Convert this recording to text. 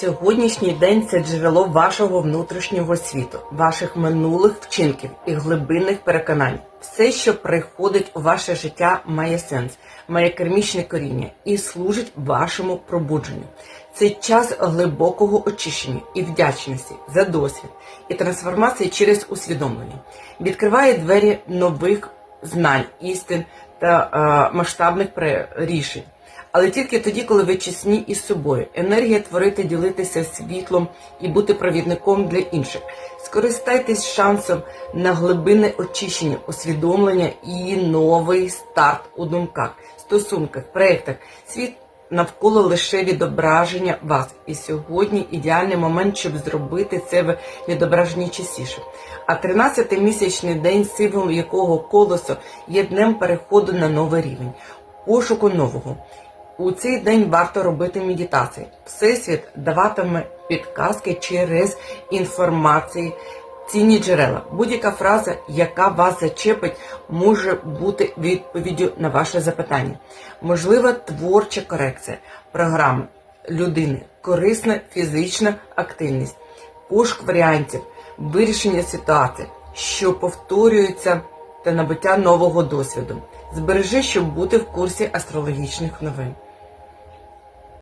Сьогоднішній день це джерело вашого внутрішнього світу, ваших минулих вчинків і глибинних переконань. Все, що приходить у ваше життя, має сенс, має кермічне коріння і служить вашому пробудженню. Це час глибокого очищення і вдячності за досвід і трансформації через усвідомлення. Відкриває двері нових знань, істин та е, масштабних рішень. Але тільки тоді, коли ви чесні із собою. Енергія творити, ділитися світлом і бути провідником для інших. Скористайтесь шансом на глибинне очищення, усвідомлення і новий старт у думках, стосунках, проєктах. Світ навколо лише відображення вас. І сьогодні ідеальний момент, щоб зробити це в відображенні частіше. А 13-й місячний день, символом якого колесо є днем переходу на новий рівень, пошуку нового. У цей день варто робити медитації. Всесвіт даватиме підказки через інформації, цінні джерела. Будь-яка фраза, яка вас зачепить, може бути відповіддю на ваше запитання. Можлива творча корекція програми людини, корисна фізична активність, пошук варіантів, вирішення ситуацій, що повторюються та набуття нового досвіду. Збережи, щоб бути в курсі астрологічних новин.